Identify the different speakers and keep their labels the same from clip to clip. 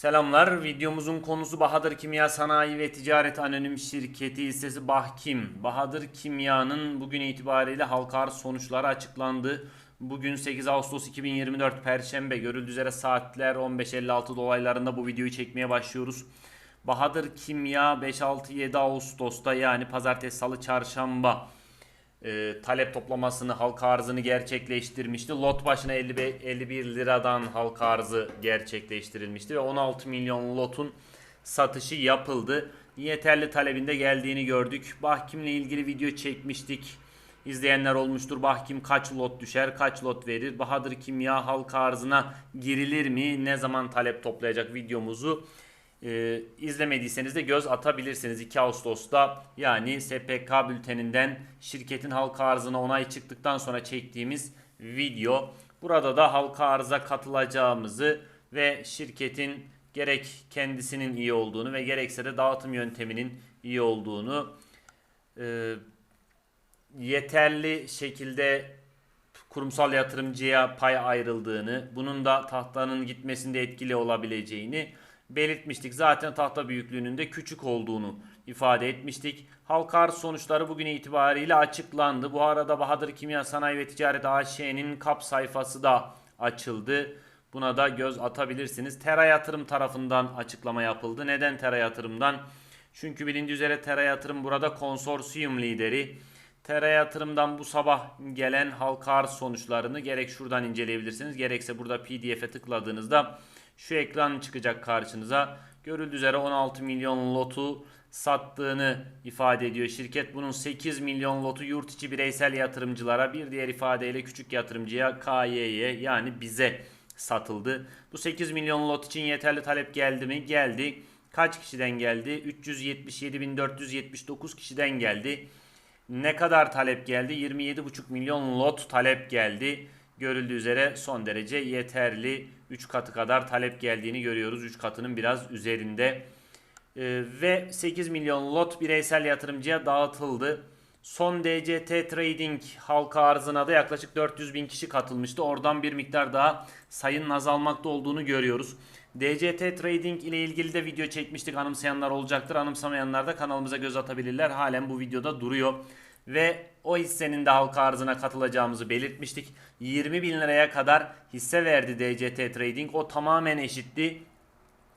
Speaker 1: Selamlar. Videomuzun konusu Bahadır Kimya Sanayi ve Ticaret Anonim Şirketi hissesi Bahkim. Bahadır Kimya'nın bugün itibariyle halka arz sonuçları açıklandı. Bugün 8 Ağustos 2024 Perşembe görüldüğü üzere saatler 15.56 dolaylarında bu videoyu çekmeye başlıyoruz. Bahadır Kimya 5-6-7 Ağustos'ta yani pazartesi, salı, çarşamba e, talep toplamasını, halka arzını gerçekleştirmişti. Lot başına 50, 51 liradan halka arzı gerçekleştirilmişti ve 16 milyon lotun satışı yapıldı. Yeterli talebinde geldiğini gördük. Bahkim'le ilgili video çekmiştik. İzleyenler olmuştur. Bahkim kaç lot düşer, kaç lot verir? Bahadır Kimya halka arzına girilir mi? Ne zaman talep toplayacak videomuzu e, izlemediyseniz de göz atabilirsiniz 2 Ağustos'ta yani SPK bülteninden şirketin halka arzına onay çıktıktan sonra çektiğimiz video. Burada da halka arıza katılacağımızı ve şirketin gerek kendisinin iyi olduğunu ve gerekse de dağıtım yönteminin iyi olduğunu e, yeterli şekilde kurumsal yatırımcıya pay ayrıldığını, bunun da tahtanın gitmesinde etkili olabileceğini belirtmiştik. Zaten tahta büyüklüğünün de küçük olduğunu ifade etmiştik. Halka arz sonuçları bugün itibariyle açıklandı. Bu arada Bahadır Kimya Sanayi ve Ticaret AŞ'nin kap sayfası da açıldı. Buna da göz atabilirsiniz. Tera Yatırım tarafından açıklama yapıldı. Neden Tera Yatırım'dan? Çünkü bilindiği üzere Tera Yatırım burada konsorsiyum lideri. Tera Yatırım'dan bu sabah gelen halka arz sonuçlarını gerek şuradan inceleyebilirsiniz. Gerekse burada PDF'e tıkladığınızda şu ekran çıkacak karşınıza. Görüldüğü üzere 16 milyon lotu sattığını ifade ediyor şirket. Bunun 8 milyon lotu yurt içi bireysel yatırımcılara bir diğer ifadeyle küçük yatırımcıya KY'ye yani bize satıldı. Bu 8 milyon lot için yeterli talep geldi mi? Geldi. Kaç kişiden geldi? 377.479 kişiden geldi. Ne kadar talep geldi? 27,5 milyon lot talep geldi. Görüldüğü üzere son derece yeterli 3 katı kadar talep geldiğini görüyoruz. 3 katının biraz üzerinde. Ee, ve 8 milyon lot bireysel yatırımcıya dağıtıldı. Son DCT Trading halka arzına da yaklaşık 400 bin kişi katılmıştı. Oradan bir miktar daha sayının azalmakta olduğunu görüyoruz. DCT Trading ile ilgili de video çekmiştik. Anımsayanlar olacaktır. Anımsamayanlar da kanalımıza göz atabilirler. Halen bu videoda duruyor. Ve o hissenin de halka arzına katılacağımızı belirtmiştik. 20 bin liraya kadar hisse verdi DCT Trading. O tamamen eşitti.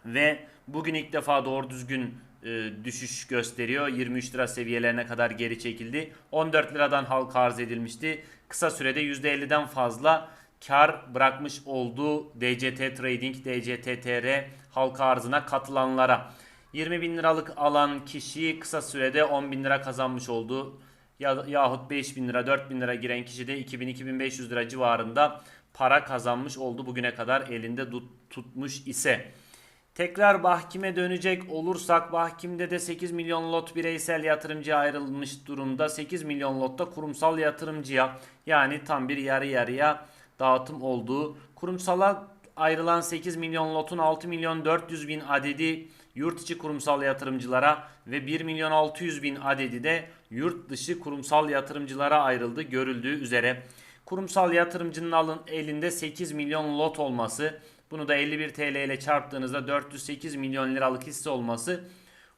Speaker 1: Ve bugün ilk defa doğru düzgün e, düşüş gösteriyor. 23 lira seviyelerine kadar geri çekildi. 14 liradan halka arz edilmişti. Kısa sürede %50'den fazla kar bırakmış olduğu DCT Trading, DCT TR halka arzına katılanlara. 20 bin liralık alan kişi kısa sürede 10 bin lira kazanmış oldu. Ya, yahut 5 bin lira 4 bin lira giren kişi de 2000-2500 lira civarında para kazanmış oldu bugüne kadar elinde tut, tutmuş ise. Tekrar Bahkim'e dönecek olursak Bahkim'de de 8 milyon lot bireysel yatırımcıya ayrılmış durumda. 8 milyon lotta kurumsal yatırımcıya yani tam bir yarı yarıya dağıtım olduğu. Kurumsala ayrılan 8 milyon lotun 6 milyon 400 bin adedi yurt içi kurumsal yatırımcılara ve 1 milyon 600 bin adedi de yurt dışı kurumsal yatırımcılara ayrıldı görüldüğü üzere. Kurumsal yatırımcının alın elinde 8 milyon lot olması bunu da 51 TL ile çarptığınızda 408 milyon liralık hisse olması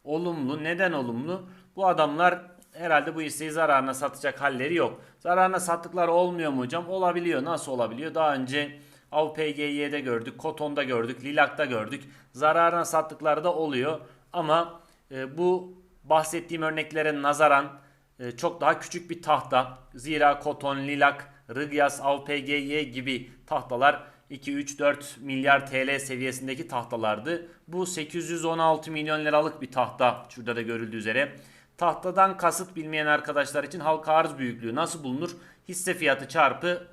Speaker 1: olumlu. Neden olumlu? Bu adamlar herhalde bu hisseyi zararına satacak halleri yok. Zararına sattıkları olmuyor mu hocam? Olabiliyor. Nasıl olabiliyor? Daha önce AVPGY'de gördük, Koton'da gördük, Lilak'ta gördük. Zararına sattıkları da oluyor. Ama e, bu bahsettiğim örneklere nazaran e, çok daha küçük bir tahta. Zira Koton, Lilak, Rıgyas, AVPGY gibi tahtalar 2, 3, 4 milyar TL seviyesindeki tahtalardı. Bu 816 milyon liralık bir tahta şurada da görüldüğü üzere. Tahtadan kasıt bilmeyen arkadaşlar için halka arz büyüklüğü nasıl bulunur? Hisse fiyatı çarpı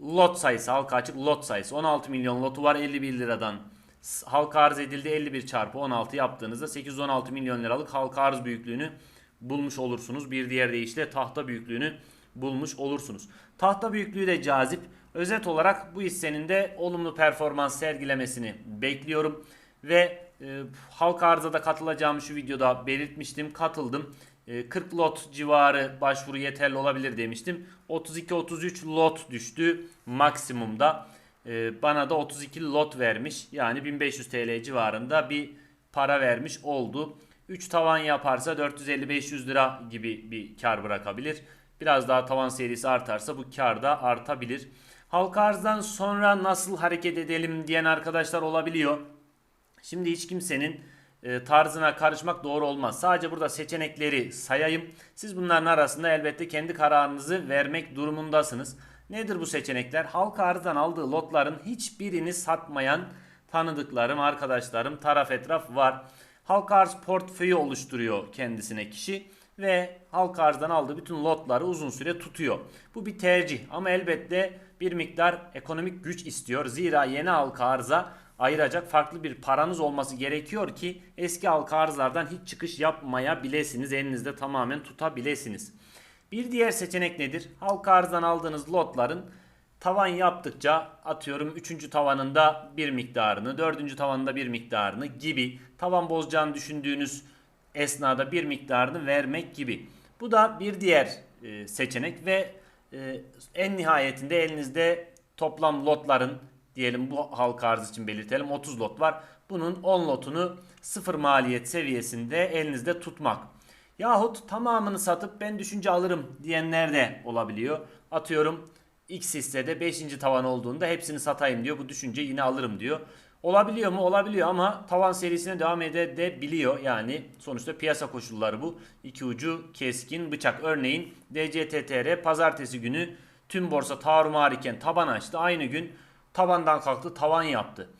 Speaker 1: lot sayısı halka açık lot sayısı 16 milyon lotu var 51 liradan halka arz edildi 51 çarpı 16 yaptığınızda 816 milyon liralık halka arz büyüklüğünü bulmuş olursunuz. Bir diğer deyişle tahta büyüklüğünü bulmuş olursunuz. Tahta büyüklüğü de cazip. Özet olarak bu hissenin de olumlu performans sergilemesini bekliyorum. Ve e, halka arıza da katılacağım şu videoda belirtmiştim. Katıldım. 40 e, lot civarı başvuru yeterli olabilir demiştim. 32-33 lot düştü maksimumda. Ee, bana da 32 lot vermiş. Yani 1500 TL civarında bir para vermiş oldu. 3 tavan yaparsa 450-500 lira gibi bir kar bırakabilir. Biraz daha tavan serisi artarsa bu kar da artabilir. Halka arzdan sonra nasıl hareket edelim diyen arkadaşlar olabiliyor. Şimdi hiç kimsenin e, tarzına karışmak doğru olmaz. Sadece burada seçenekleri sayayım. Siz bunların arasında elbette kendi kararınızı vermek durumundasınız. Nedir bu seçenekler? Halka arzdan aldığı lotların hiçbirini satmayan tanıdıklarım, arkadaşlarım, taraf etraf var. Halka arz portföyü oluşturuyor kendisine kişi ve halka arzdan aldığı bütün lotları uzun süre tutuyor. Bu bir tercih ama elbette bir miktar ekonomik güç istiyor. Zira yeni halka arza ayıracak farklı bir paranız olması gerekiyor ki eski halka arzlardan hiç çıkış yapmayabilirsiniz. Elinizde tamamen tutabilirsiniz. Bir diğer seçenek nedir? Halka arzdan aldığınız lotların tavan yaptıkça atıyorum 3. tavanında bir miktarını, 4. tavanında bir miktarını gibi tavan bozacağını düşündüğünüz esnada bir miktarını vermek gibi. Bu da bir diğer e, seçenek ve e, en nihayetinde elinizde toplam lotların diyelim bu halka arz için belirtelim 30 lot var. Bunun 10 lotunu sıfır maliyet seviyesinde elinizde tutmak. Yahut tamamını satıp ben düşünce alırım diyenler de olabiliyor. Atıyorum X hissede 5. tavan olduğunda hepsini satayım diyor. Bu düşünce yine alırım diyor. Olabiliyor mu? Olabiliyor ama tavan serisine devam edebiliyor. Yani sonuçta piyasa koşulları bu. İki ucu keskin bıçak. Örneğin DCTTR pazartesi günü tüm borsa tarumar iken taban açtı. Aynı gün tabandan kalktı tavan yaptı.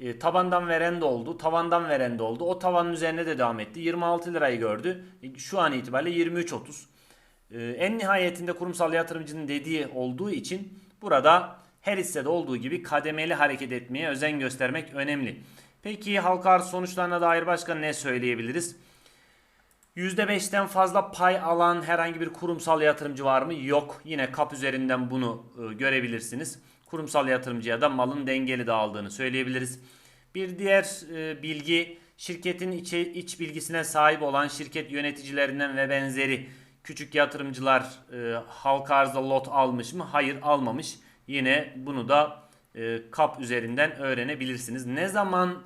Speaker 1: E, tabandan veren de oldu. Tavandan veren de oldu. O tavanın üzerine de devam etti. 26 lirayı gördü. E, şu an itibariyle 23.30. E, en nihayetinde kurumsal yatırımcının dediği olduğu için burada her hissede olduğu gibi kademeli hareket etmeye özen göstermek önemli. Peki halka arz sonuçlarına dair başka ne söyleyebiliriz? %5'ten fazla pay alan herhangi bir kurumsal yatırımcı var mı? Yok. Yine kap üzerinden bunu e, görebilirsiniz. Kurumsal yatırımcıya da malın dengeli dağıldığını söyleyebiliriz. Bir diğer e, bilgi şirketin içi, iç bilgisine sahip olan şirket yöneticilerinden ve benzeri küçük yatırımcılar e, halka arzda lot almış mı? Hayır almamış. Yine bunu da e, kap üzerinden öğrenebilirsiniz. Ne zaman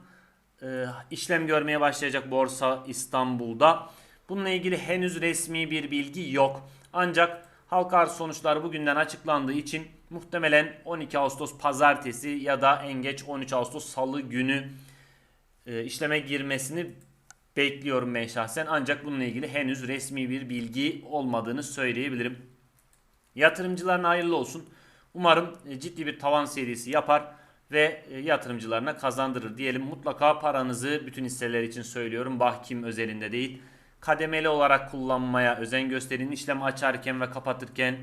Speaker 1: e, işlem görmeye başlayacak Borsa İstanbul'da? Bununla ilgili henüz resmi bir bilgi yok. Ancak halka arz sonuçları bugünden açıklandığı için muhtemelen 12 Ağustos pazartesi ya da en geç 13 Ağustos salı günü e, işleme girmesini bekliyorum ben şahsen. Ancak bununla ilgili henüz resmi bir bilgi olmadığını söyleyebilirim. Yatırımcıların hayırlı olsun. Umarım e, ciddi bir tavan serisi yapar ve e, yatırımcılarına kazandırır diyelim. Mutlaka paranızı bütün hisseler için söylüyorum. Bahkim özelinde değil. Kademeli olarak kullanmaya özen gösterin. İşlem açarken ve kapatırken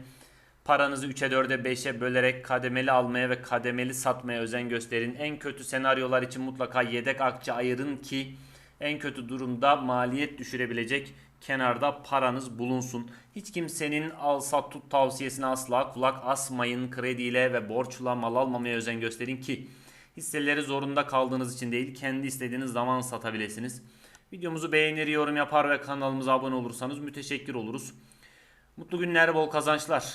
Speaker 1: paranızı 3'e 4'e 5'e bölerek kademeli almaya ve kademeli satmaya özen gösterin. En kötü senaryolar için mutlaka yedek akçe ayırın ki en kötü durumda maliyet düşürebilecek kenarda paranız bulunsun. Hiç kimsenin al sat tut tavsiyesine asla kulak asmayın. Krediyle ve borçla mal almamaya özen gösterin ki hisseleri zorunda kaldığınız için değil kendi istediğiniz zaman satabilirsiniz. Videomuzu beğenir, yorum yapar ve kanalımıza abone olursanız müteşekkir oluruz. Mutlu günler, bol kazançlar.